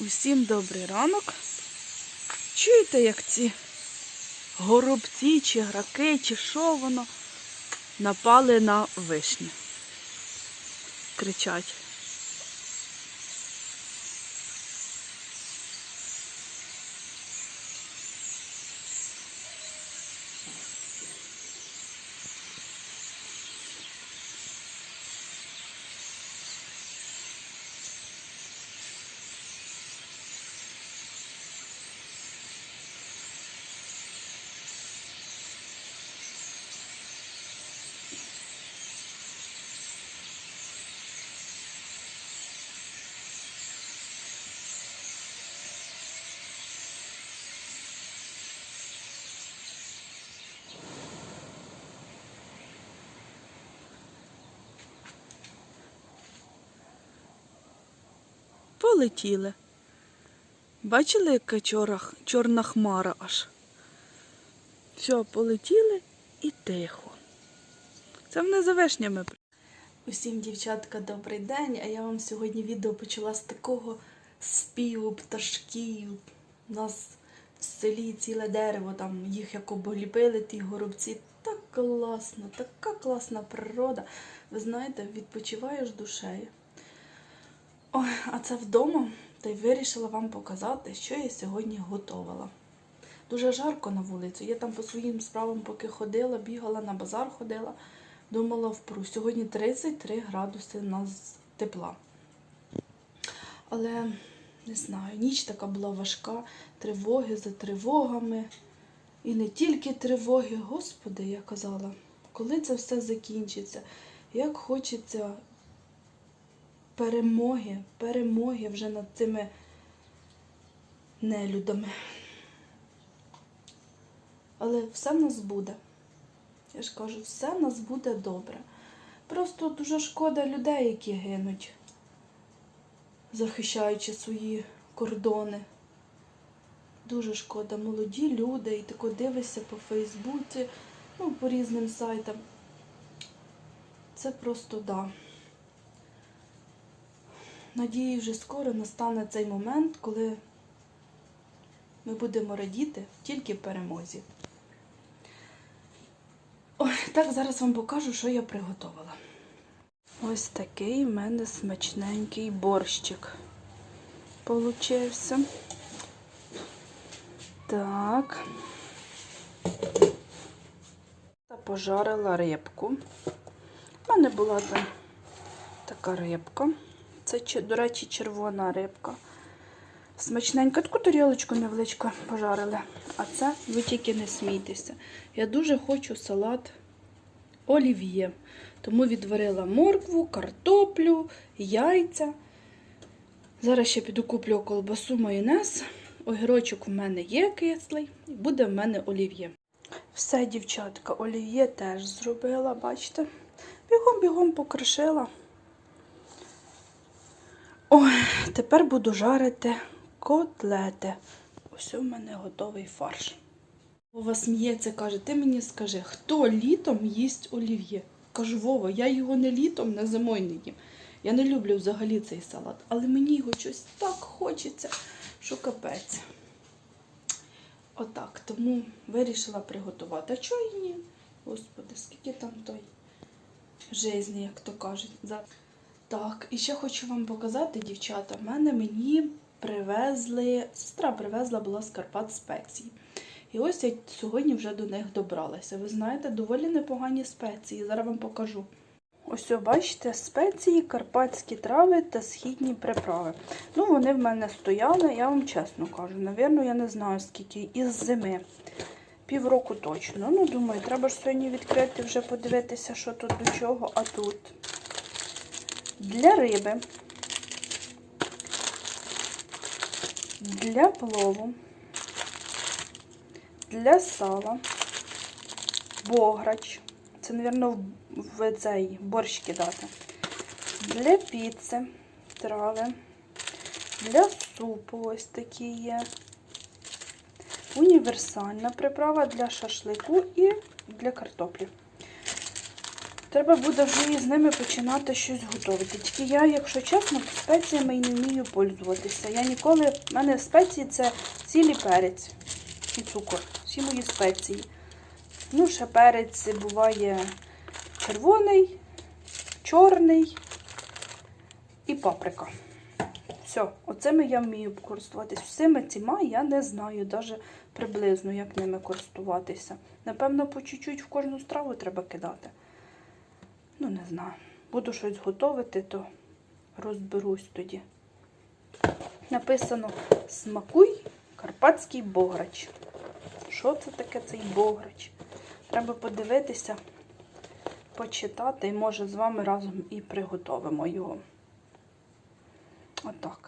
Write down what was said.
Усім добрий ранок. Чуєте, як ці горобці, чи граки, чи що воно напали на вишню? Кричать. Полетіли. Бачили, яка чора, чорна хмара аж? Все, полетіли і тихо. Це вони за вишнями. Усім, дівчатка, добрий день. А я вам сьогодні відео почала з такого співу пташків. У нас в селі ціле дерево, там їх як обліпили, ті горобці. Так класно, така класна природа. Ви знаєте, відпочиваєш душею. Ой, а це вдома, та й вирішила вам показати, що я сьогодні готувала. Дуже жарко на вулиці. Я там по своїм справам поки ходила, бігала, на базар ходила, думала впру. Сьогодні 33 градуси нас тепла. Але не знаю, ніч така була важка, тривоги за тривогами. І не тільки тривоги, Господи, я казала, коли це все закінчиться, як хочеться перемоги, перемоги вже над цими нелюдами. Але все в нас буде. Я ж кажу, все в нас буде добре. Просто дуже шкода людей, які гинуть, захищаючи свої кордони. Дуже шкода, молоді люди, і тако дивишся по Фейсбуці, ну, по різним сайтам. Це просто да. Надію, вже скоро настане цей момент, коли ми будемо радіти тільки перемозі. Ой, так, зараз вам покажу, що я приготувала. Ось такий в мене смачненький борщик получився. Так. Та пожарила рибку. У мене була там така рибка. Це, до речі, червона рибка. Смачненька, таку тарілочку невеличку пожарили. А це ви тільки не смійтеся. Я дуже хочу салат олів'є. Тому відварила моркву, картоплю, яйця. Зараз ще піду куплю колбасу майонез. Огірочок у мене є кислий, буде в мене олів'є. Все, дівчатка, олів'є теж зробила, бачите? Бігом-бігом покришила. Ой, тепер буду жарити котлети. Ось у мене готовий фарш. Вова сміється, каже, ти мені скажи, хто літом їсть олів'є? Кажу, Вова, я його не літом, не зимою не їм. Я не люблю взагалі цей салат, але мені його щось так хочеться, що капець. Отак, тому вирішила приготувати. А чого і ні? Господи, скільки там той жизни, як то кажуть. Так, і ще хочу вам показати, дівчата, в мене мені привезли, сестра привезла була з Карпат спеції. І ось я сьогодні вже до них добралася. Ви знаєте, доволі непогані спеції. Зараз вам покажу. Ось, бачите, спеції, карпатські трави та східні приправи. Ну, вони в мене стояли, я вам чесно кажу. Навірно, я не знаю, скільки із зими. Півроку точно. Ну, думаю, треба ж сьогодні відкрити, вже подивитися, що тут до чого, а тут. Для риби, для плову, для сала, бограч. Це, мабуть, в цей борщ кидати. Для піци, трави, для супу ось такі є. Універсальна приправа для шашлику і для картоплі. Треба буде вже із ними починати щось готувати. Тільки я, якщо чесно, спеціями і не вмію пользуватися. Я ніколи. в мене спеції це цілий перець і цукор. Всі мої спеції. Ну, ще перець буває червоний, чорний і паприка. Все, оцими я вмію користуватись. Всіми цими я не знаю, навіть приблизно, як ними користуватися. Напевно, по чуть-чуть в кожну страву треба кидати. Ну, не знаю. Буду щось готувати, то розберусь тоді. Написано Смакуй карпатський бограч. Що це таке цей бограч? Треба подивитися, почитати і може з вами разом і приготовимо його. Отак.